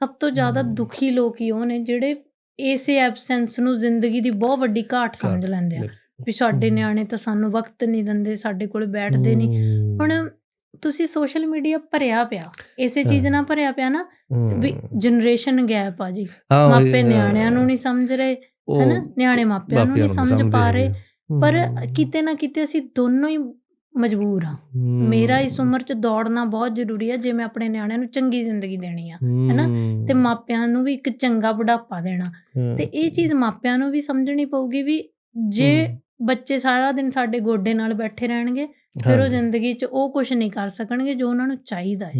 ਸਭ ਤੋਂ ਜ਼ਿਆਦਾ। ਦੁਖੀ ਲੋਕ ਹੀ ਉਹ ਨੇ ਜਿਹੜੇ ਇਸੇ ਐਬਸੈਂਸ ਨੂੰ ਜ਼ਿੰਦਗੀ ਦੀ ਬਹੁਤ ਵੱਡੀ ਘਾਟ ਸਮਝ ਲੈਂਦੇ ਆ। ਵੀ ਸਾਡੇ। ਨਿਆਣੇ ਤਾਂ ਸਾਨੂੰ ਵਕਤ ਨਹੀਂ ਦਿੰਦੇ ਸਾਡੇ ਕੋਲ ਬੈਠਦੇ ਨਹੀਂ ਹੁਣ ਤੁਸੀਂ ਸੋਸ਼ਲ ਮੀਡੀਆ ਭਰਿਆ ਪਿਆ ਇਸੇ ਚੀਜ਼। ਨਾਲ ਭਰਿਆ ਪਿਆ ਨਾ ਵੀ ਜਨਰੇਸ਼ਨ ਗੈਪ ਆ ਜੀ ਮਾਪੇ ਨਿਆਣਿਆਂ ਨੂੰ ਨਹੀਂ ਸਮਝ ਰਹੇ ਹੈਨਾ ਨਿਆਣੇ ਮਾਪਿਆਂ ਨੂੰ ਨਹੀਂ ਸਮਝ ਪਾ ਰਹੇ। ਪਰ ਕਿਤੇ ਨਾ ਕਿਤੇ ਅਸੀਂ ਦੋਨੋਂ ਹੀ ਮਜਬੂਰ ਹਾਂ। ਮੇਰਾ ਇਸ ਉਮਰ 'ਚ ਦੌੜਨਾ ਬਹੁਤ ਜ਼ਰੂਰੀ ਹੈ ਜੇ ਮੈਂ ਆਪਣੇ ਨਿਆਣਿਆਂ ਨੂੰ ਚੰਗੀ ਜ਼ਿੰਦਗੀ ਦੇਣੀ ਆ ਹੈਨਾ? ਤੇ ਮਾਪਿਆਂ ਨੂੰ ਵੀ ਇੱਕ ਚੰਗਾ ਬੁਢਾਪਾ ਦੇਣਾ। ਤੇ ਇਹ ਚੀਜ਼ ਮਾਪਿਆਂ ਨੂੰ ਵੀ ਸਮਝਣੀ ਪਊਗੀ ਵੀ ਜੇ ਬੱਚੇ ਸਾਰਾ ਦਿਨ ਸਾਡੇ ਗੋਡੇ ਨਾਲ ਬੈਠੇ ਰਹਿਣਗੇ ਫਿਰ ਉਹ ਜ਼ਿੰਦਗੀ 'ਚ ਉਹ ਕੁਝ ਨਹੀਂ ਕਰ ਸਕਣਗੇ ਜੋ ਉਹਨਾਂ ਨੂੰ ਚਾਹੀਦਾ ਹੈ।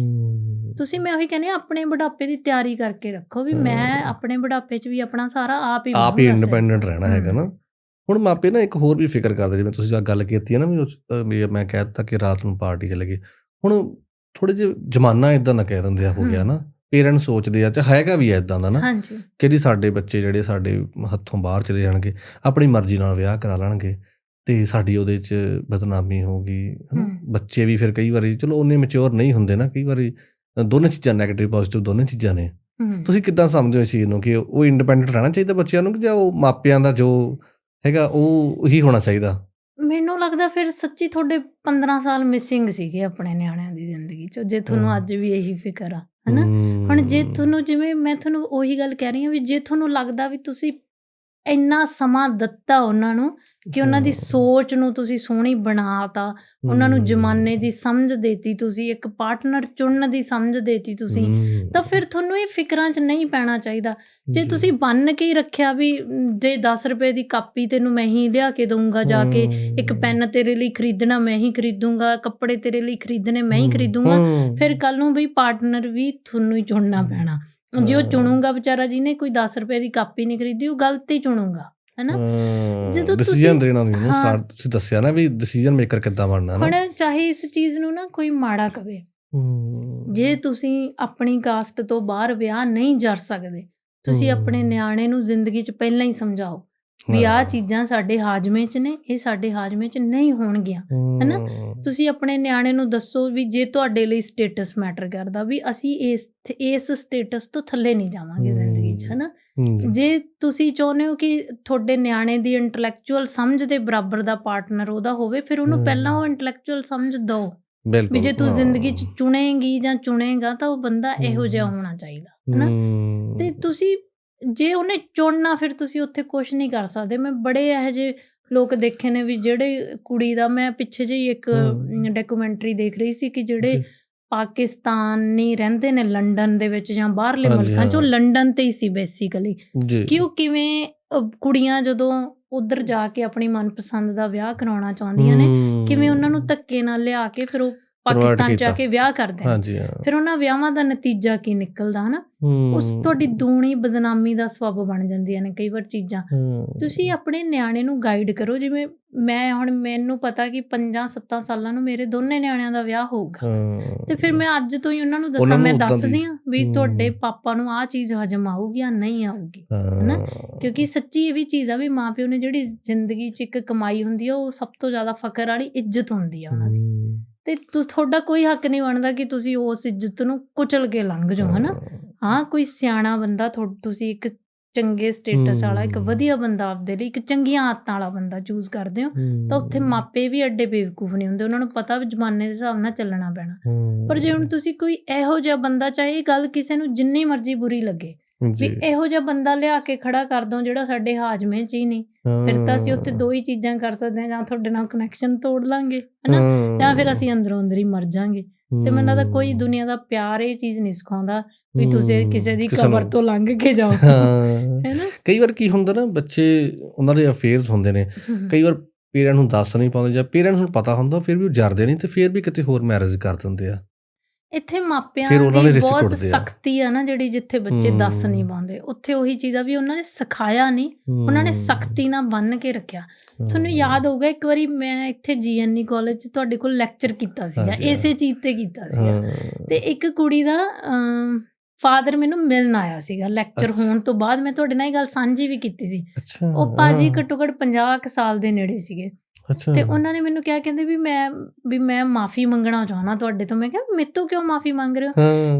ਤੁਸੀਂ ਮੈਂ ਉਹੀ ਕਹਿੰਦੀ ਆਪਣੇ ਬੁਢਾਪੇ ਦੀ ਤਿਆਰੀ ਕਰਕੇ ਰੱਖੋ ਵੀ। ਮੈਂ ਆਪਣੇ ਬੁਢਾਪੇ 'ਚ ਵੀ ਆਪਣਾ ਸਾਰਾ ਆਪ ਹੀ ਆਪ ਹੀ। ਇੰਡੀਪੈਂਡੈਂਟ ਰਹਿਣਾ ਹੈਗਾ ਨਾ। ਹੁਣ ਮਾਪੇ ਨਾ ਇੱਕ ਹੋਰ ਵੀ ਫਿਕਰ ਕਰਦੇ ਜਿਵੇਂ ਤੁਸੀਂ ਆ ਗੱਲ ਕੀਤੀ ਹੈ ਨਾ ਵੀ ਮੈਂ ਕਹਿ ਦਿੱਤਾ ਕਿ ਰਾਤ ਨੂੰ ਪਾਰਟੀ ਚਲੇ ਗਏ ਹੁਣ ਥੋੜੇ ਜਿਹਾ ਜ਼ਮਾਨਾ ਇਦਾਂ ਦਾ ਕਹਿ ਦਿੰਦੇ ਆ ਹੋ ਗਿਆ। ਨਾ ਪੇਰੈਂਟਸ ਸੋਚਦੇ ਆ ਤੇ ਹੈਗਾ ਵੀ ਇਦਾਂ ਦਾ ਨਾ ਕਿ ਜੀ ਸਾਡੇ ਬੱਚੇ ਜਿਹੜੇ ਸਾਡੇ ਹੱਥੋਂ ਬਾਹਰ ਚਲੇ ਜਾਣਗੇ ਆਪਣੀ ਮਰਜ਼ੀ ਨਾਲ ਵਿਆਹ ਕਰਾ ਲੈਣਗੇ ਤੇ ਸਾਡੀ ਉਹਦੇ 'ਚ ਬਦਨਾਮੀ ਹੋਊਗੀ। ਬੱਚੇ ਵੀ ਫਿਰ ਕਈ ਵਾਰੀ ਚਲੋ ਉਹਨੇ ਮੈਚੁਰ ਨਹੀਂ ਹੁੰਦੇ ਨਾ ਕਈ ਵਾਰੀ ਦੋਨੇ ਚੀਜ਼ਾਂ 네ਗੇਟਿਵ ਪੋਜ਼ਿਟਿਵ ਦੋਨੇ ਚੀਜ਼ਾਂ ਨੇ। ਤੁਸੀਂ ਕਿੱਦਾਂ ਸਮਝਦੇ ਹੋ ਇਸ ਚੀਜ਼ ਨੂੰ ਕਿ ਉਹ ਇੰਡੀਪੈਂਡੈਂਟ ਰਹਿਣਾ ਚਾਹੀਦਾ ਬੱਚਿਆਂ ਨੂੰ ਕਿ ਜਾਂ ਉਹ ਮਾਪਿਆਂ ਦਾ ਜੋ ਹੈਗਾ ਉਹ ਹੀ ਹੋਣਾ ਚਾਹੀਦਾ। ਮੈਨੂੰ ਲੱਗਦਾ ਫਿਰ ਸੱਚੀ ਤੁਹਾਡੇ 15 ਸਾਲ ਮਿਸਿੰਗ ਸੀਗੇ ਆਪਣੇ ਨਿਆਣਿਆਂ ਦੀ ਜ਼ਿੰਦਗੀ 'ਚ ਜੇ ਤੁਹਾਨੂੰ। ਅੱਜ ਵੀ ਇਹੀ ਫਿਕਰ ਆ ਹਨਾ? ਹੁਣ ਜੇ ਤੁਹਾਨੂੰ ਜਿਵੇਂ ਮੈਂ ਤੁਹਾਨੂੰ ਉਹੀ ਗੱਲ ਕਹਿ ਰਹੀ ਹਾਂ ਵੀ ਜੇ ਤੁਹਾਨੂੰ ਲੱਗਦਾ ਵੀ ਤੁਸੀਂ ਇੰਨਾ ਸਮਾਂ ਦਿੱਤਾ ਉਹਨਾਂ ਨੂੰ ਕਿ ਉਹਨਾਂ ਦੀ। ਸੋਚ ਨੂੰ ਤੁਸੀਂ ਸੋਹਣੀ ਬਣਾਤਾ ਉਹਨਾਂ ਨੂੰ ਜਮਾਨੇ ਦੀ ਸਮਝ ਦੇਤੀ ਤੁਸੀਂ ਇੱਕ ਪਾਰਟਨਰ ਚੁਣਨ ਦੀ ਸਮਝ ਦੇਤੀ ਤੁਸੀਂ ਤਾਂ ਫਿਰ ਤੁਹਾਨੂੰ ਇਹ ਫਿਕਰਾਂ 'ਚ ਨਹੀਂ ਪੈਣਾ ਚਾਹੀਦਾ। ਜੇ ਤੁਸੀਂ ਬੰਨ ਕੇ ਹੀ ਰੱਖਿਆ ਵੀ ਜੇ 10 ਰੁਪਏ ਦੀ ਕਾਪੀ ਤੈਨੂੰ ਮੈਂ ਹੀ ਲਿਆ ਕੇ ਦਊਂਗਾ ਜਾ ਕੇ ਇੱਕ ਪੈਨ ਤੇਰੇ ਲਈ ਖਰੀਦਣਾ ਮੈਂ ਹੀ ਖਰੀਦੂੰਗਾ ਕੱਪੜੇ ਤੇਰੇ ਲਈ ਖਰੀਦਣੇ ਮੈਂ ਹੀ ਖਰੀਦੂੰਗਾ ਫਿਰ ਕੱਲ ਨੂੰ ਵੀ ਪਾਰਟਨਰ ਵੀ ਤੁਹਾਨੂੰ ਹੀ ਚੁਣਨਾ। ਪੈਣਾ। ਜੇ ਉਹ। ਚੁਣੂਗਾ ਵਿਚਾਰਾ ਜਿਹਨੇ ਕੋਈ 10 ਰੁਪਏ ਦੀ ਕਾਪੀ ਨਹੀਂ ਖਰੀਦੀ ਉਹ ਗਲਤ ਹੀ ਚੁਣੂਗਾ। ਹੈਨਾ ਜਦੋਂ ਤੁਸੀਂ- ਡਿਸੀਜਨ ਦੇਣਾ ਨਹੀਂ start ਤੁਸੀਂ ਦੱਸਿਆ ਨਾ ਵੀ ਡਿਸੀਜਨ ਮੇਕਰ ਕਿੱਦਾਂ ਬਣਨਾ ਨਾ। ਹੁਣ ਚਾਹੇ ਇਸ ਚੀਜ਼ ਨੂੰ ਨਾ ਕੋਈ ਮਾੜਾ ਕਵੇ। ਜੇ ਤੁਸੀਂ ਆਪਣੀ ਕਾਸਟ ਤੋਂ ਬਾਹਰ ਵਿਆਹ ਨਹੀਂ ਜਰ ਸਕਦੇ ਤੁਸੀਂ। ਆਪਣੇ ਨਿਆਣੇ ਨੂੰ ਜ਼ਿੰਦਗੀ 'ਚ ਪਹਿਲਾਂ ਹੀ ਸਮਝਾਓ। ਵੀ ਆਹ। ਚੀਜ਼ਾਂ ਸਾਡੇ ਹਾਜਮੇ 'ਚ ਨੇ ਇਹ ਸਾਡੇ ਹਾਜਮੇ 'ਚ ਨਹੀਂ ਹੋਣਗੀਆਂ ਹੈਨਾ? ਤੁਸੀਂ ਆਪਣੇ ਨਿਆਣੇ ਨੂੰ ਦੱਸੋ ਵੀ ਜੇ ਤੁਹਾਡੇ ਲਈ ਸਟੇਟਸ ਮੈਟਰ ਕਰਦਾ ਵੀ ਅਸੀਂ ਇਸ ਇਸ ਸਟੇਟਸ ਤੋਂ ਥੱਲੇ ਨਹੀਂ ਜਾਵਾਂਗੇ ਜ਼ਿੰਦਗੀ 'ਚ। ਹੈਨਾ। ਜੇ ਤੁਸੀਂ ਚਾਹੁੰਦੇ ਹੋ ਕਿ ਤੁਹਾਡੇ ਨਿਆਣੇ ਦੀ ਇੰਟੈਲੈਕਚੁਅਲ ਸਮਝ ਦੇ ਬਰਾਬਰ ਦਾ ਪਾਰਟਨਰ ਉਹਦਾ ਹੋਵੇ ਫਿਰ ਉਹਨੂੰ। ਪਹਿਲਾਂ ਉਹ ਇੰਟੈਲੈਕਚੁਅਲ ਸਮਝ ਦਿਓ ਬਿਲਕੁਲ ਵੀ ਜੇ ਤੂੰ। ਜ਼ਿੰਦਗੀ 'ਚ ਚੁਣੇਗੀ ਜਾਂ ਚੁਣੇਗਾ ਤਾਂ ਉਹ ਬੰਦਾ ਇਹੋ ਜਿਹਾ। ਹੋਣਾ ਚਾਹੀਦਾ ਹੈਨਾ। ਤੇ ਤੁਸੀਂ ਜੇ ਉਹਨੇ ਚੁਣਨਾ ਫਿਰ ਤੁਸੀਂ ਉੱਥੇ ਕੁਝ ਨਹੀਂ ਕਰ ਸਕਦੇ ਮੈਂ ਬੜੇ ਇਹੋ ਜਿਹੇ ਲੋਕ ਦੇਖੇ ਨੇ ਵੀ ਜਿਹੜੇ ਕੁੜੀ ਦਾ ਮੈਂ ਪਿੱਛੇ ਜਿਹੀ ਇੱਕ। ਡਾਕੂਮੈਂਟਰੀ ਦੇਖ ਰਹੀ ਸੀ ਕਿ ਜਿਹੜੇ। ਪਾਕਿਸਤਾਨੀ ਰਹਿੰਦੇ ਨੇ ਲੰਡਨ ਦੇ ਵਿੱਚ ਜਾਂ ਬਾਹਰਲੇ ਮੁਲਕਾਂ 'ਚ। ਲੰਡਨ ਤੇ ਹੀ ਸੀ ਬੇਸਿਕਲੀ ਕਿ ਉਹ ਕਿਵੇਂ ਕੁੜੀਆਂ ਜਦੋਂ ਉਧਰ ਜਾ ਕੇ ਆਪਣੀ ਮਨਪਸੰਦ ਦਾ ਵਿਆਹ ਕਰਾਉਣਾ ਚਾਹੁੰਦੀਆਂ ਨੇ। ਕਿਵੇਂ ਉਹਨਾਂ ਨੂੰ ਧੱਕੇ ਨਾਲ ਲਿਆ ਕੇ ਫਿਰ ਉਹ ਪਾਕਿਸਤਾਨ ਕੀਤਾ। ਕੇ ਵਿਆਹ ਕਰਦੇ ਹਾਂਜੀ ਹਾਂ ਫਿਰ ਉਹਨਾਂ ਵਿਆਹਾਂ ਦਾ ਨਤੀਜਾ ਕੀ ਨਿਕਲਦਾ ਹਨਾ ਉਸ। ਤੁਹਾਡੀ ਦੂਣੀ ਬਦਨਾਮੀ ਦਾ ਸਬਬ ਬਣ ਜਾਂਦੀਆਂ ਨੇ ਕਈ ਵਾਰ ਚੀਜ਼ਾਂ। ਤੁਸੀਂ ਆਪਣੇ ਨਿਆਣੇ ਨੂੰ ਗਾਈਡ ਕਰੋ ਜਿਵੇਂ ਮੈਂ ਹੁਣ ਮੈਨੂੰ ਪਤਾ ਕਿ 5-7 ਸਾਲਾਂ ਨੂੰ ਮੇਰੇ ਦੋਨੇ ਨਿਆਣਿਆਂ ਦਾ ਵਿਆਹ ਹੋਊਗਾ। ਤੇ ਫਿਰ ਮੈਂ ਅੱਜ ਤੋਂ ਹੀ ਉਹਨਾਂ ਨੂੰ ਦੱਸਾਂ ਮੈਂ ਦੱਸਦੀ ਆ ਵੀ। ਤੁਹਾਡੇ ਪਾਪਾ ਨੂੰ ਆਹ ਚੀਜ਼ ਹਜਮ ਆਊਗੀ ਜਾਂ ਨਹੀਂ ਆਊਗੀ ਹਾਂ। ਕਿਉਂਕਿ ਸੱਚੀ ਇਹ ਵੀ ਚੀਜ਼ ਆ ਵੀ ਮਾਪਿਓ ਨੇ ਜਿਹੜੀ ਜ਼ਿੰਦਗੀ 'ਚ ਇੱਕ ਕਮਾਈ ਹੁੰਦੀ ਆ ਉਹ ਸਭ ਤੋਂ ਜ਼ਿਆਦਾ ਫਖਰ ਵਾਲੀ ਇੱਜ਼ਤ ਹੁੰਦੀ ਆ ਉਹਨਾਂ ਦੀ। ਤੇ ਤੁਹਾਡਾ ਕੋਈ ਹੱਕ ਨਹੀਂ ਬਣਦਾ ਕਿ ਤੁਸੀਂ ਉਸ ਇੱਜ਼ਤ ਨੂੰ ਕੁਚਲ ਕੇ ਲੰਘ ਜਾਓ ਹਨਾ ਹਾਂ ਕੋਈ ਸਿਆਣਾ ਬੰਦਾ ਤੁਸੀਂ ਇੱਕ ਚੰਗੇ ਸਟੇਟਸ ਵਾਲਾ ਇੱਕ। ਵਧੀਆ ਬੰਦਾ ਆਪਦੇ ਲਈ ਇੱਕ ਚੰਗੀਆਂ ਆਦਤਾਂ ਵਾਲਾ ਬੰਦਾ ਚੂਜ਼ ਕਰਦੇ ਹੋ। ਤਾਂ ਉੱਥੇ ਮਾਪੇ ਵੀ ਐਡੇ ਬੇਵਕੂਫ ਨਹੀਂ ਹੁੰਦੇ ਉਹਨਾਂ ਨੂੰ ਪਤਾ ਵੀ ਜ਼ਮਾਨੇ ਦੇ ਹਿਸਾਬ ਨਾਲ ਚੱਲਣਾ ਪੈਣਾ। ਪਰ ਜੇ ਹੁਣ ਤੁਸੀਂ ਕੋਈ ਇਹੋ ਜਿਹਾ ਬੰਦਾ ਚਾਹੇ ਇਹ ਗੱਲ ਕਿਸੇ ਨੂੰ ਜਿੰਨੀ ਮਰਜ਼ੀ ਬੁਰੀ ਲੱਗੇ ਵੀ। ਇਹੋ ਜਿਹਾ ਬੰਦਾ ਲਿਆ ਕੇ ਖੜਾ ਕਰ ਦੋ ਜਿਹੜਾ ਸਾਡੇ ਹਾਜਮੇ 'ਚ ਹੀ ਨਹੀਂ। ਫਿਰ ਤਾਂ ਅਸੀਂ ਉੱਥੇ ਦੋ ਹੀ ਚੀਜ਼ਾਂ ਕਰ ਸਕਦੇ ਹਾਂ ਜਾਂ ਤੁਹਾਡੇ ਨਾਲ ਕਨੈਕਸ਼ਨ ਤੋੜ ਲਾਂਗੇ ਹਨਾ। ਜਾਂ ਫਿਰ ਅਸੀਂ ਅੰਦਰੋਂ ਅੰਦਰ ਹੀ ਮਰ ਜਾਾਂਗੇ। ਤੇ ਮੈਨੂੰ ਲੱਗਦਾ ਕੋਈ। ਦੁਨੀਆ ਦਾ ਪਿਆਰ ਇਹ ਚੀਜ਼ ਨਹੀਂ ਸਿਖਾਉਂਦਾ ਵੀ ਤੁਸੀਂ। ਕਿਸੇ ਦੀ ਕਬਰ ਤੋਂ ਲੰਘ ਕੇ ਜਾਓ। ਹੈਨਾ? ਕਈ ਵਾਰ ਕੀ ਹੁੰਦਾ ਨਾ ਬੱਚੇ ਉਹਨਾਂ ਦੇ ਅਫੇਅਰਸ ਹੁੰਦੇ ਨੇ। ਕਈ ਵਾਰ ਪੇਰੈਂਟ ਨੂੰ ਦੱਸ ਨਹੀਂ ਪਾਉਂਦੇ ਜਾਂ ਪੇਰੈਂਟਸ ਨੂੰ ਪਤਾ ਹੁੰਦਾ ਫਿਰ ਵੀ ਉਹ ਜਰਦੇ ਨਹੀਂ ਤੇ ਫਿਰ ਵੀ ਕਿਤੇ ਹੋਰ ਮੈਰਿਜ ਕਰ ਦਿੰਦੇ ਆ। ਇੱਥੇ ਮਾਪਿਆਂ ਦੇ ਬਹੁਤ। ਸਖਤੀ ਆ ਨਾ ਜਿਹੜੀ ਜਿੱਥੇ ਬੱਚੇ ਦੱਸ। ਨਹੀਂ ਪਾਉਂਦੇ। ਉੱਥੇ ਉਹੀ ਚੀਜ਼ ਆ ਵੀ ਉਹਨਾਂ ਨੇ ਸਿਖਾਇਆ ਨਹੀਂ ਉਹਨਾਂ ਨੇ ਸਖਤੀ ਨਾਲ ਬੰਨ ਕੇ ਰੱਖਿਆ। ਤੁਹਾਨੂੰ ਯਾਦ ਹੋਊਗਾ ਇੱਕ ਵਾਰੀ ਮੈਂ ਇੱਥੇ ਜੀਐਨਈ ਕਾਲਜ 'ਚ ਤੁਹਾਡੇ ਕੋਲ ਲੈਕਚਰ ਕੀਤਾ ਸੀਗਾ। ਇਸੇ ਚੀਜ਼ ਤੇ ਕੀਤਾ ਸੀਗਾ। ਤੇ ਇੱਕ ਕੁੜੀ ਦਾ ਫਾਦਰ ਮੈਨੂੰ ਮਿਲਣ ਆਇਆ ਸੀਗਾ ਲੈਕਚਰ। ਹੋਣ ਤੋਂ ਬਾਅਦ ਮੈਂ ਤੁਹਾਡੇ ਨਾਲ ਇਹ ਗੱਲ ਸਾਂਝੀ ਵੀ ਕੀਤੀ ਸੀ। ਉਹ ਪਾਜੀ ਘੱਟੋ ਘੱਟ 50 ਕੁ ਸਾਲ ਦੇ ਨੇੜੇ ਸੀਗੇ। ਅੱਛਾ। ਤੇ ਉਹਨਾਂ ਨੇ ਮੈਨੂੰ ਕਿਹਾ ਕਹਿੰਦੇ ਵੀ ਮੈਂ ਵੀ ਮੈਂ ਮਾਫੀ ਮੰਗਣਾ ਚਾਹਣਾ ਤੁਹਾਡੇ ਤੋਂ। ਮੈਂ ਕਿਹਾ ਮੇਰੇ ਤੋਂ ਕਿਉਂ ਮਾਫੀ ਮੰਗ ਰਹੇ ਹੋ?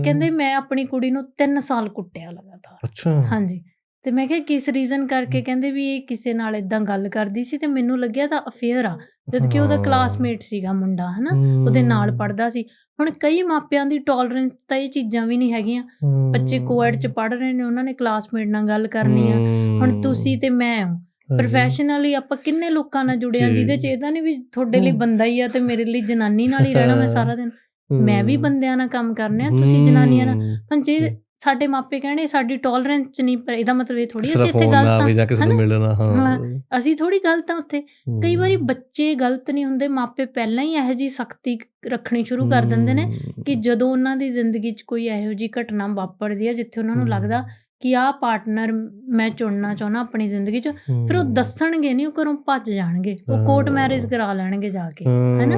ਕਹਿੰਦੇ ਮੈਂ ਆਪਣੀ ਕੁੜੀ ਨੂੰ 3 ਸਾਲ ਕੁੱਟਿਆ ਲਗਾਤਾਰ। ਅੱਛਾ। ਹਾਂਜੀ। ਤੇ ਮੈਂ ਕਿਹਾ ਕਿਸ ਰੀਜ਼ਨ ਕਰਕੇ? ਕਹਿੰਦੇ ਵੀ ਇਹ ਕਿਸੇ ਨਾਲ ਇਦਾਂ ਗੱਲ ਕਰਦੀ ਸੀ ਤੇ ਮੈਨੂੰ ਲੱਗਿਆ ਤਾਂ ਅਫੇਅਰ ਆ। ਜਦ ਕਿ ਉਹਦਾ। ਕਲਾਸਮੇਟ ਸੀਗਾ ਮੁੰਡਾ ਹਨਾ? ਉਹਦੇ ਨਾਲ ਪੜਦਾ ਸੀ। ਹੁਣ ਕਈ ਮਾਪਿਆਂ ਦੀ ਟੋਲਰੈਂਸ ਤਾਂ ਇਹ ਚੀਜ਼ਾਂ ਵੀ ਨਹੀਂ ਹੈਗੀਆਂ। ਬੱਚੇ ਕੋਐਡ ਚ ਪੜ ਰਹੇ ਨੇ ਉਹਨਾਂ ਨੇ ਕਲਾਸਮੇਟ ਨਾਲ ਗੱਲ ਕਰਨੀ ਆ। ਹੁਣ ਤੁਸੀਂ ਤੇ ਮੈਂ ਹਾਂ। ਪ੍ਰੋਫੈਸ਼ਨਲੀ ਆਪਾਂ ਕਿੰਨੇ ਲੋਕਾਂ ਨਾਲ ਜੁੜੇ ਆ। ਜਿਹਦੇ ਚ ਇਹ ਤਾਂ ਨਹੀਂ ਵੀ ਤੁਹਾਡੇ ਲਈ। ਬੰਦਾ ਹੀ ਆ ਤੇ ਮੇਰੇ ਲਈ ਜਨਾਨੀ ਨਾਲ ਹੀ ਰਹਿਣਾ ਮੈਂ। ਸਾਰਾ ਦਿਨ ਮੈਂ ਵੀ ਬੰਦਿਆਂ ਨਾਲ ਕੰਮ ਕਰਨੇ ਆ ਤੁਸੀਂ ਜਨਾਨੀਆਂ ਨਾਲ ਹੁਣ ਜੇ ਸਾਡੇ ਮਾਪੇ ਕਹਿਣੇ ਸਾਡੀ ਟੋਲਰੈਂਸ ਚ ਨਹੀਂ ਪਰ ਇਹਦਾ ਮਤਲਬ ਇਹ ਥੋੜੀ ਅਸੀਂ ਇੱਥੇ ਗਲਤ ਆ ਜਾਂ ਕਿਸੇ ਨੂੰ? ਮਿਲਣਾ ਹਾਂ। ਅਸੀਂ ਥੋੜੀ ਗਲਤ ਆ ਉੱਥੇ ਕਈ ਵਾਰੀ ਬੱਚੇ ਗਲਤ ਨਹੀਂ ਹੁੰਦੇ ਮਾਪੇ ਪਹਿਲਾਂ ਹੀ ਇਹੋ ਜੀ ਸਖਤੀ ਰੱਖਣੀ ਸ਼ੁਰੂ ਕਰ ਦਿੰਦੇ ਨੇ ਕਿ ਜਦੋਂ ਉਹਨਾਂ ਦੀ ਜ਼ਿੰਦਗੀ 'ਚ ਕੋਈ ਇਹੋ ਜੀ ਘਟਨਾ ਵਾਪਰਦੀ ਹੈ ਜਿੱਥੇ ਉਹਨਾਂ ਨੂੰ ਲੱਗਦਾ ਕਿ ਆਹ ਪਾਰਟਨਰ ਮੈਂ ਚੁਣਨਾ ਚਾਹੁੰਦਾ ਆਪਣੀ ਜ਼ਿੰਦਗੀ 'ਚ ਫਿਰ ਉਹ ਦੱਸਣਗੇ ਨਹੀਂ ਉਹ ਘਰੋਂ ਭੱਜ ਜਾਣਗੇ। ਉਹ ਕੋਰਟ ਮੈਰਿਜ ਕਰਾ ਲੈਣਗੇ ਜਾ ਕੇ ਹੈਨਾ?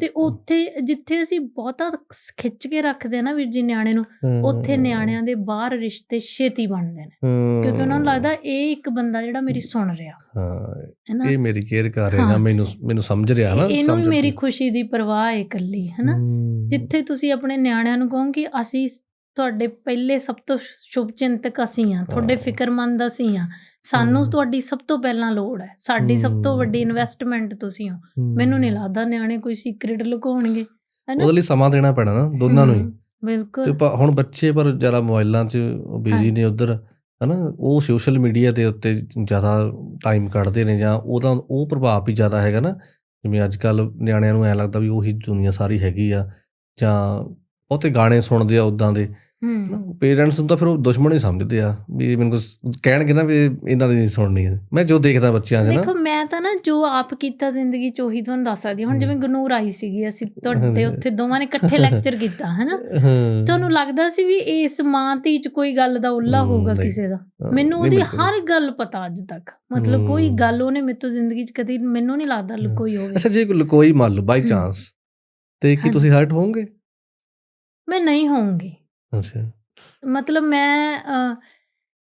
ਤੇ ਉੱਥੇ ਜਿੱਥੇ ਅਸੀਂ ਬਹੁਤਾ ਖਿੱਚ ਕੇ ਰੱਖਦੇ ਨਾ ਵੀਰ ਜੀ ਨਿਆਣੇ ਨੂੰ ਉੱਥੇ ਨਿਆਣਿਆਂ ਦੇ ਬਾਹਰ ਰਿਸ਼ਤੇ ਛੇਤੀ ਬਣਦੇ ਨੇ। ਕਿਉਂਕਿ ਉਹਨਾਂ ਨੂੰ ਲੱਗਦਾ ਇਹ ਇੱਕ ਬੰਦਾ ਜਿਹੜਾ ਮੇਰੀ ਸੁਣ ਰਿਹਾ। ਹਾਂ। ਹੈਨਾ? ਇਹ ਮੇਰੀ ਕੇਅਰ ਕਰ ਰਿਹਾ ਮੈਨੂੰ ਮੈਨੂੰ ਸਮਝ ਰਿਹਾ ਨਾ ਇਹਨੂੰ ਮੇਰੀ। ਖੁਸ਼ੀ ਦੀ ਪਰਵਾਹ ਹੈ ਇਕੱਲੀ ਹੈਨਾ? ਜਿੱਥੇ ਤੁਸੀਂ ਆਪਣੇ ਨਿਆਣਿਆਂ ਨੂੰ ਕਹੋ ਕਿ ਅਸੀਂ ਤੁਹਾਡੇ ਪਹਿਲੇ ਸਭ ਤੋਂ ਸ਼ੁਭ ਚਿੰਤਕ ਅਸੀਂ ਆ ਤੁਹਾਡੇ। ਫਿਕਰਮੰਦ ਅਸੀਂ ਆ ਸਾਨੂੰ। ਤੁਹਾਡੀ ਸਭ ਤੋਂ ਪਹਿਲਾਂ ਲੋੜ ਹੈ। ਸਾਡੀ ਸਭ ਤੋਂ। ਵੱਡੀ ਇਨਵੈਸਟਮੈਂਟ ਤੁਸੀਂ ਹੋ। ਮੈਨੂੰ ਨਹੀਂ ਲੱਗਦਾ ਨਿਆਣੇ ਕੋਈ ਸੀਕ੍ਰੀਟ ਲੁਕਾਉਣਗੇ। ਹੈਨਾ? ਉਹਦੇ ਲਈ ਸਮਾਂ ਦੇਣਾ ਪੈਣਾ ਨਾ ਦੋਨਾਂ ਨੂੰ ਹੀ। ਤੇ ਬਿਲਕੁਲ। ਪ- ਹੁਣ ਬੱਚੇ ਪਰ ਜ਼ਿਆਦਾ ਮੋਬਾਈਲਾਂ 'ਚ ਬਿਜ਼ੀ। ਨੇ ਉਧਰ ਹਨਾ? ਉਹ ਸੋਸ਼ਲ ਮੀਡੀਆ ਦੇ ਉੱਤੇ ਜ਼ਿਆਦਾ ਟਾਈਮ ਕੱਢਦੇ ਨੇ ਜਾਂ ਉਹਦਾ ਉਹ ਪ੍ਰਭਾਵ ਵੀ ਜ਼ਿਆਦਾ ਹੈਗਾ ਨਾ। ਜਿਵੇਂ ਅੱਜ ਕੱਲ ਨਿਆਣਿਆਂ ਨੂੰ ਐ ਲੱਗਦਾ ਵੀ ਉਹੀ ਦੁਨੀਆ ਸਾਰੀ ਹੈਗੀ ਆ ਜਾਂ ਬਹੁਤੇ ਗਾਣੇ ਸੁਣਦੇ ਆ ਉਦਾਂ ਦੇ। ਪੇਰੈਂਟਸ ਨੂੰ ਤਾਂ ਫਿਰ ਉਹ ਦੁਸ਼ਮਣ ਹੀ ਸਮਝਦੇ ਆ ਵੀ ਮੈਨੂੰ ਕਹਿਣਗੇ ਨਾ ਵੀ ਇਹਨਾਂ ਦੀ ਨਹੀਂ ਸੁਣਨੀ ਮੈਂ ਜੋ ਦੇਖਦਾ ਬੱਚਿਆਂ 'ਚ ਨਾ ਦੇਖੋ ਮੈਂ ਤਾਂ ਨਾ ਜੋ ਆਪ ਕੀਤਾ ਜ਼ਿੰਦਗੀ ਚ ਉਹੀ ਤੁਹਾਨੂੰ ਦੱਸ ਸਕਦੀ। ਹੁਣ। ਜਿਵੇਂ ਗਨੂਰ ਆਈ ਸੀਗੀ ਅਸੀਂ ਤੁਹਾਡੇ। ਉੱਥੇ ਦੋਵਾਂ ਨੇ ਇਕੱਠੇ ਲੈਕਚਰ ਕੀਤਾ ਹੈਨਾ। ਤੁਹਾਨੂੰ ਲੱਗਦਾ ਸੀ ਵੀ ਇਸ ਮਾਂ ਧੀ ਚ ਕੋਈ ਗੱਲ ਦਾ ਉੱਲਾ ਹੋਊਗਾ। ਕਿਸੇ ਦਾ ਮੈਨੂੰ ਉਹਦੀ। ਹਰ ਗੱਲ ਪਤਾ ਅੱਜ ਤੱਕ ਮਤਲਬ ਕੋਈ। ਗੱਲ ਉਹਨੇ ਮੇਰੇ ਤੋਂ ਜ਼ਿੰਦਗੀ 'ਚ ਕਦੀ ਮੈਨੂੰ ਨਹੀਂ ਲੱਗਦਾ ਲੁਕੋਈ ਹੋਵੇ ਅੱਛਾ ਜੇ ਕੋਈ ਕੋਈ ਮੰਨ ਲਓ ਬਾਈ। ਚਾਂਸ ਤੇ ਕੀ। ਤੁਸੀਂ ਹਰਟ ਹੋਵੋਗੇ ਮੈਂ ਨਹੀਂ ਹੋਊਂਗੀ ਅੱਛਾ। ਮਤਲਬ ਮੈਂ ਅਹ,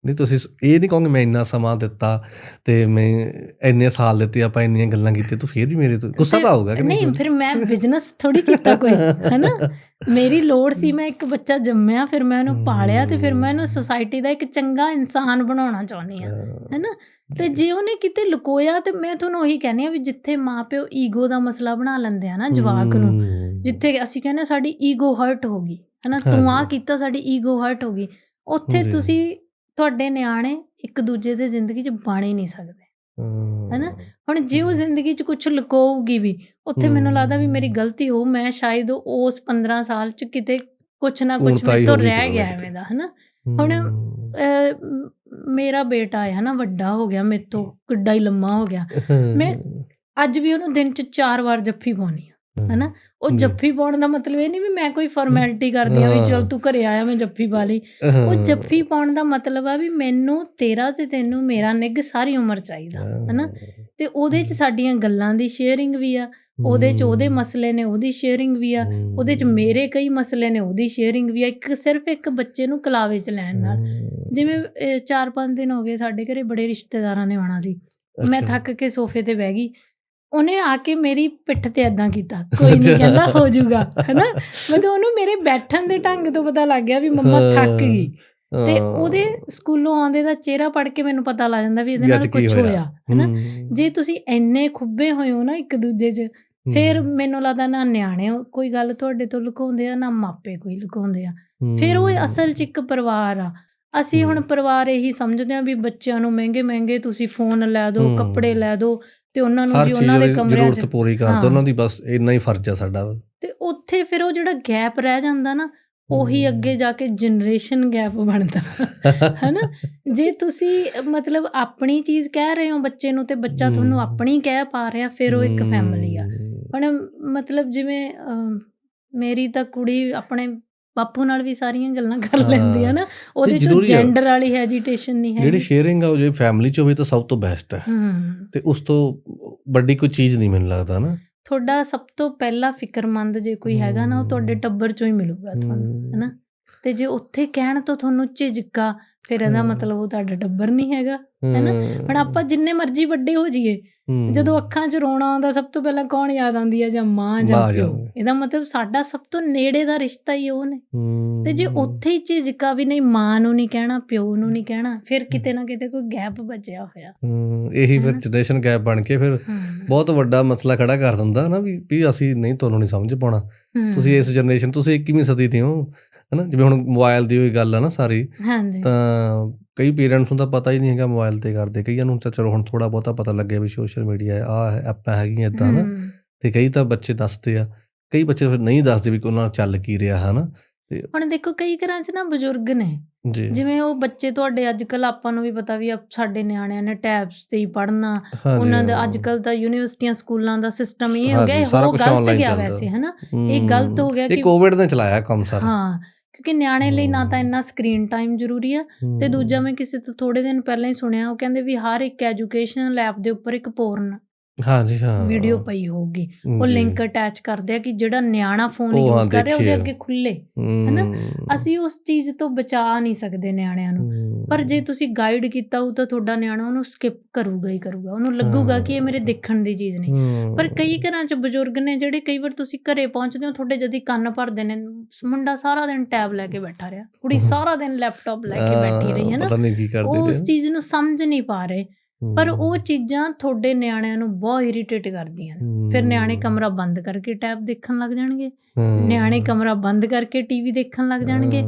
ਨਹੀਂ ਤੁਸੀਂ ਇਹ ਨਹੀਂ ਕਹੋਗੇ ਮੈਂ ਇੰਨਾ ਸਮਾਂ ਦਿੱਤਾ ਤੇ ਮੈਂ ਇੰਨੇ ਸਾਲ ਦਿੱਤੇ ਆਪਾਂ ਇੰਨੀਆਂ ਗੱਲਾਂ ਕੀਤੀਆਂ ਤੂੰ ਫੇਰ ਵੀ ਮੇਰੇ ਤੋਂ ਗੁੱਸਾ ਤਾਂ ਆਊਗਾ ਕਿ ਨਹੀਂ ਫਿਰ ਮੈਂ ਬਿਜ਼ਨਸ ਥੋੜੀ ਕੀਤਾ ਕੋਈ ਹੈਨਾ? ਮੇਰੀ ਲੋੜ ਸੀ ਮੈਂ ਇੱਕ ਬੱਚਾ ਜੰਮਿਆ ਫਿਰ ਮੈਂ ਉਹਨੂੰ ਪਾਲਿਆ ਤੇ ਫਿਰ ਮੈਂ ਉਹਨੂੰ ਸੁਸਾਇਟੀ ਦਾ ਇੱਕ ਚੰਗਾ ਇਨਸਾਨ ਬਣਾਉਣਾ ਚਾਹੁੰਦੀ ਆ ਹੈਨਾ? ਤੇ ਜੇ ਉਹਨੇ ਕਿਤੇ ਲੁਕੋਇਆ ਤੇ ਮੈਂ ਤੁਹਾਨੂੰ ਉਹੀ ਕਹਿੰਦੀ ਆ ਵੀ ਜਿੱਥੇ ਮਾਪਿਓ ਈਗੋ ਦਾ ਮਸਲਾ ਬਣਾ ਲੈਂਦੇ ਆ ਨਾ ਜਵਾਕ ਨੂੰ ਜਿੱਥੇ ਅਸੀਂ ਕਹਿੰਦੇ ਸਾਡੀ ਈਗੋ ਹਰਟ ਹੋ ਗਈ ਹਨਾ? ਤੂੰ ਆ। ਕੀਤਾ ਸਾਡੀ ਈਗੋ ਹਰਟ ਹੋ ਗਈ ਉੱਥੇ। ਤੁਸੀਂ ਤੁਹਾਡੇ ਨਿਆਣੇ ਇੱਕ ਦੂਜੇ ਦੇ ਜ਼ਿੰਦਗੀ 'ਚ ਬਣ ਹੀ ਨਹੀਂ ਸਕਦੇ। ਹੈਨਾ? ਹੁਣ ਜੇ ਉਹ ਜ਼ਿੰਦਗੀ 'ਚ ਕੁਝ ਲੁਕਾਊਗੀ ਵੀ ਉੱਥੇ ਮੈਨੂੰ ਲੱਗਦਾ ਵੀ ਮੇਰੀ। ਗਲਤੀ ਹੋਊ ਮੈਂ ਸ਼ਾਇਦ ਉਸ 15 ਸਾਲ 'ਚ ਕਿਤੇ ਕੁਝ ਨਾ ਕੁਝ ਮੇਰੇ ਤੋਂ ਹੋ ਰਹਿ ਗਿਆ ਨਾ। ਐਵੇਂ ਦਾ ਹਨਾ? ਹੁਣ ਮੇਰਾ ਬੇਟਾ ਹੈ ਹਨਾ? ਵੱਡਾ ਹੋ ਗਿਆ ਮੇਰੇ ਤੋਂ ਕਿੱਡਾ ਹੀ ਲੰਮਾ ਹੋ ਗਿਆ। ਮੈਂ- ਅੱਜ ਵੀ ਉਹਨੂੰ ਦਿਨ 'ਚ ਚਾਰ ਵਾਰ ਜੱਫੀ ਪਾਉਣੀ ਹਨਾ? ਉਹ। ਜੱਫੀ ਪਾਉਣ ਦਾ ਮਤਲਬ ਇਹ ਨਹੀਂ ਵੀ ਮੈਂ ਕੋਈ ਫਾਰਮੈਲਿਟੀ ਕਰਦੀ ਆ ਵੀ ਚਲ ਹਾਂ। ਤੂੰ ਘਰੇ ਆਇਆ ਮੈਂ ਜੱਫੀ ਪਾ ਲਈ। ਉਹ ਜੱਫੀ ਪਾਉਣ ਦਾ ਮਤਲਬ ਆ ਵੀ ਮੈਨੂੰ ਤੇਰਾ ਤੇ ਤੈਨੂੰ ਮੇਰਾ ਨਿੱਘ ਸਾਰੀ ਉਮਰ ਚਾਹੀਦਾ ਹਨਾ? ਤੇ ਉਹਦੇ 'ਚ ਸਾਡੀਆਂ ਗੱਲਾਂ ਦੀ ਸ਼ੇਅਰਿੰਗ ਵੀ ਆ ਉਹਦੇ 'ਚ ਉਹਦੇ ਮਸਲੇ ਨੇ ਉਹਦੀ ਸ਼ੇਅਰਿੰਗ ਵੀ ਆ ਉਹਦੇ 'ਚ ਮੇਰੇ ਕਈ ਮਸਲੇ ਨੇ ਉਹਦੀ ਸ਼ੇਅਰਿੰਗ ਵੀ ਆ ਇੱਕ ਸਿਰਫ ਇੱਕ ਬੱਚੇ ਨੂੰ ਕਲਾਵੇ 'ਚ ਲੈਣ ਨਾਲ। ਜਿਵੇਂ 4-5 ਦਿਨ ਹੋ ਗਏ ਸਾਡੇ ਘਰੇ ਬੜੇ ਰਿਸ਼ਤੇਦਾਰਾਂ ਨੇ ਆਉਣਾ ਸੀ। ਮੈਂ ਥੱਕ ਕੇ ਸੋਫੇ ਤੇ ਬਹਿ ਗਈ। ਉਹਨੇ ਆ ਕੇ ਮੇਰੀ ਪਿੱਠ ਤੇ ਐਦਾਂ ਕੀਤਾ। ਕੋਈ ਨਹੀਂ। ਕਹਿੰਦਾ ਹੋ ਜਾਊਗਾ ਹੈਨਾ? ਮਤਲਬ ਉਹਨੂੰ ਮੇਰੇ ਬੈਠਣ ਦੇ ਢੰਗ ਤੋਂ ਪਤਾ ਲੱਗ ਗਿਆ ਵੀ ਮੰਮਾ ਥੱਕ ਗਈ। ਤੇ ਉਹਦੇ ਸਕੂਲੋਂ ਆਉਂਦੇ ਦਾ ਚਿਹਰਾ ਪੜ ਕੇ ਮੈਨੂੰ ਪਤਾ ਲੱਗ ਜਾਂਦਾ ਵੀ ਇਹਦੇ ਨਾਲ ਕੁਝ ਹੋਇਆ। ਹੈਨਾ? ਜੇ ਤੁਸੀਂ ਇੰਨੇ ਖੁੱਬੇ ਹੋਏ ਹੋ ਨਾ ਇੱਕ ਦੂਜੇ 'ਚ ਫਿਰ ਮੈਨੂੰ ਲੱਗਦਾ ਨਾ ਨਿਆਣੇ ਕੋਈ ਗੱਲ ਤੁਹਾਡੇ ਤੋਂ ਲੁਕਾਉਂਦੇ ਆ ਨਾ ਮਾਪੇ ਕੋਈ ਲੁਕਾਉਂਦੇ ਆ। ਫਿਰ ਉਹ ਅਸਲ 'ਚ ਇੱਕ ਪਰਿਵਾਰ ਆ। ਅਸੀਂ ਹੁਣ। ਪਰਿਵਾਰ ਇਹੀ ਸਮਝਦੇ ਆ ਵੀ ਬੱਚਿਆਂ ਨੂੰ ਮਹਿੰਗੇ ਮਹਿੰਗੇ ਤੁਸੀਂ ਫੋਨ ਲੈ ਦਿਓ। ਕੱਪੜੇ ਲੈ ਦਿਓ ਤੇ ਉਹਨਾਂ ਨੂੰ ਜੀ ਉਹਨਾਂ ਦੇ 'ਚ ਜ਼ਰੂਰਤ ਪੂਰੀ ਕਰ। ਦੋ ਉਹਨਾਂ ਦੀ ਬਸ ਇੰਨਾ ਹੀ ਫਰਜ਼ ਆ ਸਾਡਾ ਤੇ ਉੱਥੇ ਫਿਰ ਉਹ ਜਿਹੜਾ ਗੈਪ ਰਹਿ ਜਾਂਦਾ ਨਾ ਉਹੀ। ਅੱਗੇ ਜਾ ਕੇ ਜਨਰੇਸ਼ਨ ਗੈਪ ਬਣਦਾ ਹੈਨਾ ਜੇ ਤੁਸੀਂ ਮਤਲਬ ਆਪਣੀ ਚੀਜ਼ ਕਹਿ ਰਹੇ ਹੋ ਬੱਚੇ ਨੂੰ ਤੇ ਬੱਚਾ ਤੁਹਾਨੂੰ। ਆਪਣੀ ਕਹਿ ਪਾ ਰਿਹਾ ਫਿਰ ਉਹ ਇੱਕ। ਫੈਮਿਲੀ ਆ ਹੁਣ ਮਤਲਬ ਜਿਵੇਂ ਮੇਰੀ ਤਾਂ ਕੁੜੀ ਆਪਣੇ ਬਾਪੂ ਨਾਲ ਵੀ ਸਾਰੀਆਂ ਗੱਲਾਂ ਕਰ। ਲੈਂਦੀ ਆ ਨਾ ਉਹਦੇ ਚ। ਜੈਂਡਰ ਵਾਲੀ ਹੈਜੀਟੇਸ਼ਨ ਨਹੀਂ ਜਿਹੜੀ ਹੈ ਸ਼ੇਅਰਿੰਗ ਆ ਉਹ ਜੇ ਫੈਮਿਲੀ ਚ ਹੋਵੇ ਤਾਂ ਸਭ ਤੋਂ ਬੈਸਟ ਹੈ ਤੇ ਉਸ ਤੋਂ ਵੱਡੀ ਕੋਈ ਚੀਜ਼ ਨਹੀਂ ਮੈਨੂੰ ਲੱਗਦਾ ਨਾ ਤੁਹਾਡਾ ਸਭ ਤੋਂ ਪਹਿਲਾ ਫਿਕਰਮੰਦ ਜੇ ਕੋਈ ਹੈਗਾ ਨਾ ਉਹ ਤੁਹਾਡੇ। ਟੱਬਰ ਚੋਂ ਹੀ ਮਿਲੂਗਾ ਤੁਹਾਨੂੰ। ਹੈਨਾ? ਤੇ ਜੇ ਉੱਥੇ ਕਹਿਣ ਤੋਂ ਤੁਹਾਨੂੰ ਝਿਜਕਾ ਫਿਰ ਇਹਦਾ। ਮਤਲਬ ਉਹ ਤੁਹਾਡਾ ਟੱਬਰ ਨਹੀਂ ਹੈਗਾ ਹੈਨਾ? ਹੁਣ ਆਪਾਂ ਜਿੰਨੇ ਮਰਜ਼ੀ ਵੱਡੇ ਹੋ ਜਾਈਏ। ਜਦੋਂ ਅੱਖਾਂ 'ਚ ਰੋਣਾ ਆਉਂਦਾ ਸਭ ਤੋਂ ਪਹਿਲਾਂ ਕੌਣ ਯਾਦ ਆਉਂਦੀ ਹੈ ਜਾਂ ਮਾਂ ਜਾਂ ਪਿਓ ਇਹਦਾ ਮਤਲਬ ਸਾਡਾ ਸਭ ਤੋਂ ਨੇੜੇ ਦਾ ਰਿਸ਼ਤਾ ਹੀ ਉਹ ਨੇ। ਤੇ ਜੇ ਉੱਥੇ ਹੀ ਝਿਜਕਾ ਵੀ ਨਹੀਂ ਮਾਂ ਨੂੰ ਨਹੀਂ ਕਹਿਣਾ ਪਿਓ ਨੂੰ ਨਹੀਂ ਕਹਿਣਾ ਫਿਰ ਕਿਤੇ ਨਾ ਕਿਤੇ ਕੋਈ ਗੈਪ ਬਚਿਆ ਹੋਇਆ ਇਹੀ ਫਿਰ? ਜਨਰੇਸ਼ਨ ਗੈਪ ਬਣ ਕੇ ਫਿਰ। ਬਹੁਤ ਵੱਡਾ ਮਸਲਾ ਖੜਾ ਕਰ ਦਿੰਦਾ ਨਾ ਵੀ ਵੀ ਅਸੀਂ ਨਹੀਂ ਤੁਹਾਨੂੰ ਨਹੀਂ ਸਮਝ ਪਾਉਣਾ। ਤੁਸੀਂ ਇਸ ਜਨਰੇਸ਼ਨ ਤੁਸੀਂ 21ਵੀਂ ਸਦੀ ਦੇ ਹੋ ਹਨਾ? ਜਿਵੇਂ ਹੁਣ ਮੋਬਾਈਲ ਦੀ ਹੋਈ ਗੱਲ ਆ ਨਾ ਸਾਰੀ ਹਾਂਜੀ। ਤਾਂ ਕਈ ਪੇਰੈਂਟਸ ਨੂੰ ਤਾਂ ਪਤਾ ਹੀ ਨਹੀਂ ਹੈਗਾ ਮੋਬਾਈਲ ਤੇ ਕਰਦੇ। ਕਈਆਂ ਨੂੰ ਤਾਂ ਚਲੋ ਹੁਣ ਥੋੜਾ ਬਹੁਤਾ ਪਤਾ ਲੱਗਿਆ ਵੀ ਸੋਸ਼ਲ ਮੀਡੀਆ ਆ ਐਪਾਂ ਹੈਗੀਆਂ ਇਦਾਂ ਨਾ। ਤੇ ਕਈ ਤਾਂ ਬੱਚੇ ਦੱਸਦੇ ਆ। ਕਈ ਬੱਚੇ ਫਿਰ ਨਹੀਂ ਦੱਸਦੇ ਵੀ ਉਹਨਾਂ ਚੱਲ ਕੀ ਰਿਹਾ ਹਨਾ? ਹੁਣ ਦੇਖੋ ਕਈ ਘਰਾਂ 'ਚ ਨਾ ਬਜ਼ੁਰਗ ਨੇ। ਜਿਵੇਂ ਉਹ ਬੱਚੇ ਤੁਹਾਡੇ ਅੱਜ ਕੱਲ ਆਪਾਂ ਨੂੰ ਵੀ ਪਤਾ ਵੀ ਸਾਡੇ ਨਿਆਣਿਆਂ ਨੇ ਟੈਬਸ ਤੇ ਹੀ ਪੜ੍ਹਨਾ। ਹਾਂਜੀ, ਉਹਨਾਂ ਦਾ। ਅੱਜ ਕੱਲ ਤਾਂ ਯੂਨੀਵਰਸਿਟੀਆਂ ਸਕੂਲਾਂ ਦਾ ਸਿਸਟਮ ਇਹ ਹੋ ਗਿਆ ਇਹ ਸਾਰਾ ਹੋ ਕੁਛ ਗਲਤ ਗਿਆ। ਵੈਸੇ ਹਨਾ? ਇਹ ਗਲਤ ਹੋ ਗਿਆ ਇਹ ਕਿ ਕੋਵਿਡ ਨੇ ਚਲਾਇਆ ਕੰਮ ਸਾਰਾ। ਹਾਂ। ਕਿਉਂਕਿ ਨਿਆਣੇ ਲਈ ਨਾ ਤਾਂ। ਇੰਨਾ ਸਕਰੀਨ ਟਾਈਮ ਜ਼ਰੂਰੀ ਆ ਤੇ ਦੂਜਾ ਮੈਂ ਕਿਸੇ ਤੋਂ ਥੋੜੇ ਦਿਨ ਪਹਿਲਾਂ ਹੀ ਸੁਣਿਆ ਉਹ ਕਹਿੰਦੇ ਵੀ ਹਰ ਇੱਕ ਐਜੂਕੇਸ਼ਨਲ ਐਪ ਦੇ ਉੱਪਰ ਇੱਕ ਪੋਰਨ ਹਾਂਜੀ ਹਾਂ। ਵੀਡੀਓ ਪਈ ਹੋਊਗੀ। ਉਹ। ਲਿੰਕ ਅਟੈਚ ਕਰਦੇ ਆ ਕਿ ਜਿਹੜਾ ਨਿਆਣਾ ਫੋਨ ਯੂਜ਼ ਕਰ ਰਿਹਾ ਉਹਦੇ। ਅੱਗੇ ਖੁੱਲੇ ਹਨਾ? ਅਸੀਂ ਉਸ ਚੀਜ਼ ਤੋਂ ਬਚਾ ਨਹੀਂ ਸਕਦੇ ਨਿਆਣਿਆਂ ਨੂੰ। ਪਰ ਜੇ ਤੁਸੀਂ ਗਾਈਡ ਕੀਤਾ ਹੋ ਤਾਂ ਤੁਹਾਡਾ ਨਿਆਣਾ ਉਹਨੂੰ ਸਕਿਪ ਕਰੂਗਾ ਹੀ ਕਰੂਗਾ। ਉਹਨੂੰ ਲੱਗੂਗਾ ਕਿ ਇਹ ਮੇਰੇ। ਦੇਖਣ ਦੀ ਚੀਜ਼ ਨਹੀਂ। ਪਰ ਕਈ ਘਰਾਂ 'ਚ ਬਜ਼ੁਰਗ ਨੇ ਜਿਹੜੇ ਕਈ ਵਾਰ ਤੁਸੀਂ ਘਰੇ ਪਹੁੰਚਦੇ ਹੋ ਤੁਹਾਡੇ ਜਦੀ ਕੰਨ ਭਰਦੇ ਨੇ। ਮੁੰਡਾ ਸਾਰਾ ਦਿਨ ਟੈਬ ਲੈ ਕੇ ਬੈਠਾ ਰਿਹਾ। ਕੁੜੀ। ਸਾਰਾ ਦਿਨ ਲੈਪਟਾਪ ਲੈ ਕੇ ਬੈਠੀ ਰਹੀ ਹੈ ਨਾ। ਪਤਾ ਨਹੀਂ ਕੀ ਕਰਦੇ ਉਹ ਉਸ। ਚੀਜ਼ ਨੂੰ ਸਮਝ ਨਹੀਂ ਪਾ ਰਹੇ। ਪਰ ਉਹ ਚੀਜ਼ਾਂ ਤੁਹਾਡੇ ਨਿਆਣਿਆਂ ਨੂੰ ਬਹੁਤ ਇਰੀਟੇਟ ਕਰਦੀਆਂ ਨੇ। ਫਿਰ ਨਿਆਣੇ ਕਮਰਾ ਬੰਦ ਕਰਕੇ ਟੈਬ ਦੇਖਣ ਲੱਗ ਜਾਣਗੇ। ਨਿਆਣੇ ਕਮਰਾ ਬੰਦ ਕਰਕੇ ਟੀਵੀ ਦੇਖਣ ਲੱਗ ਜਾਣਗੇ।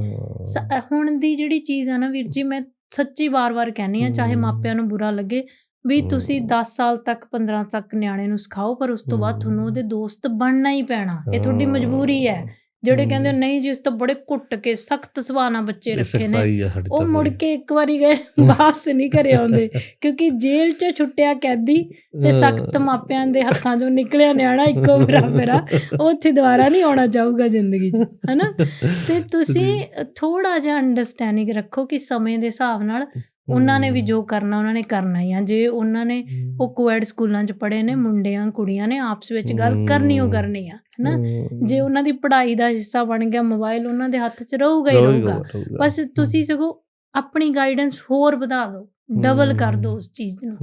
ਹੁਣ ਦੀ ਜਿਹੜੀ ਚੀਜ਼ ਆ ਨਾ ਵੀਰ ਜੀ ਮੈਂ ਸੱਚੀ ਵਾਰ-ਵਾਰ ਕਹਿੰਨੀ ਆ ਚਾਹੇ। ਮਾਪਿਆਂ ਨੂੰ ਬੁਰਾ ਲੱਗੇ ਵੀ। ਤੁਸੀਂ 10 ਸਾਲ ਤੱਕ 15 ਤੱਕ ਨਿਆਣੇ ਨੂੰ ਸਿਖਾਓ ਪਰ ਉਸ ਤੋਂ ਬਾਅਦ ਤੁਹਾਨੂੰ। ਉਹਦੇ ਦੋਸਤ ਬਣਨਾ ਹੀ ਪੈਣਾ। ਇਹ ਤੁਹਾਡੀ। ਮਜਬੂਰੀ ਹੈ। ਜਿਹੜੇ। ਕਹਿੰਦੇ ਨਹੀਂ ਜੀ ਇਸ ਤਾਂ ਬੜੇ ਘੁੱਟ ਕੇ ਸਖਤ ਨਾਲ ਬੱਚੇ ਰੱਖੇ ਨੇ ਉਹ ਮੁੜ। ਕੇ ਇੱਕ ਵਾਰੀ ਗਏ ਵਾਪਸ ਨਹੀਂ ਘਰੇ ਆਉਂਦੇ ਕਿਉਂਕਿ ਜੇਲ੍ਹ 'ਚ ਛੁੱਟਿਆ ਕੈਦੀ ਤੇ ਸਖਤ ਮਾਪਿਆਂ ਦੇ ਹੱਥਾਂ 'ਚੋਂ ਨਿਕਲਿਆ ਨਿਆਣਾ ਇੱਕੋ ਬਰਾਬਰ ਆ ਉਹ ਉੱਥੇ ਦੁਬਾਰਾ ਨਹੀਂ ਆਉਣਾ ਚਾਹੂਗਾ ਜ਼ਿੰਦਗੀ 'ਚ ਹਨਾ ਤੇ ਤੁਸੀਂ ਥੋੜਾ ਜਿਹਾ ਅੰਡਰਸਟੈਂਡਿੰਗ ਰੱਖੋ ਕਿ ਸਮੇਂ ਦੇ ਹਿਸਾਬ ਨਾਲ ਉਹਨਾਂ ਨੇ ਵੀ ਜੋ ਕਰਨਾ ਉਹਨਾਂ ਨੇ ਕਰਨਾ ਹੀ ਆ। ਜੇ ਉਹਨਾਂ ਨੇ ਉਹ ਕੋਐਡ ਸਕੂਲਾਂ 'ਚ ਪੜ੍ਹੇ ਨੇ ਮੁੰਡਿਆਂ ਕੁੜੀਆਂ ਨੇ ਆਪਸ ਵਿੱਚ ਗੱਲ ਕਰਨੀ ਉਹ ਕਰਨੀ ਆ ਹਨਾ? ਜੇ ਉਹਨਾਂ ਦੀ ਪੜ੍ਹਾਈ ਦਾ ਹਿੱਸਾ ਬਣ ਗਿਆ ਮੋਬਾਈਲ ਉਹਨਾਂ ਦੇ ਹੱਥ 'ਚ ਰਹੂਗਾ ਹੀ ਰਹੂਗਾ ਬਸ ਤੁਸੀਂ ਸਗੋਂ ਆਪਣੀ ਗਾਈਡੈਂਸ ਹੋਰ ਵਧਾ ਦਿਓ ਡਬਲ ਕਰ ਦਿਓ ਉਸ ਚੀਜ਼ ਨੂੰ।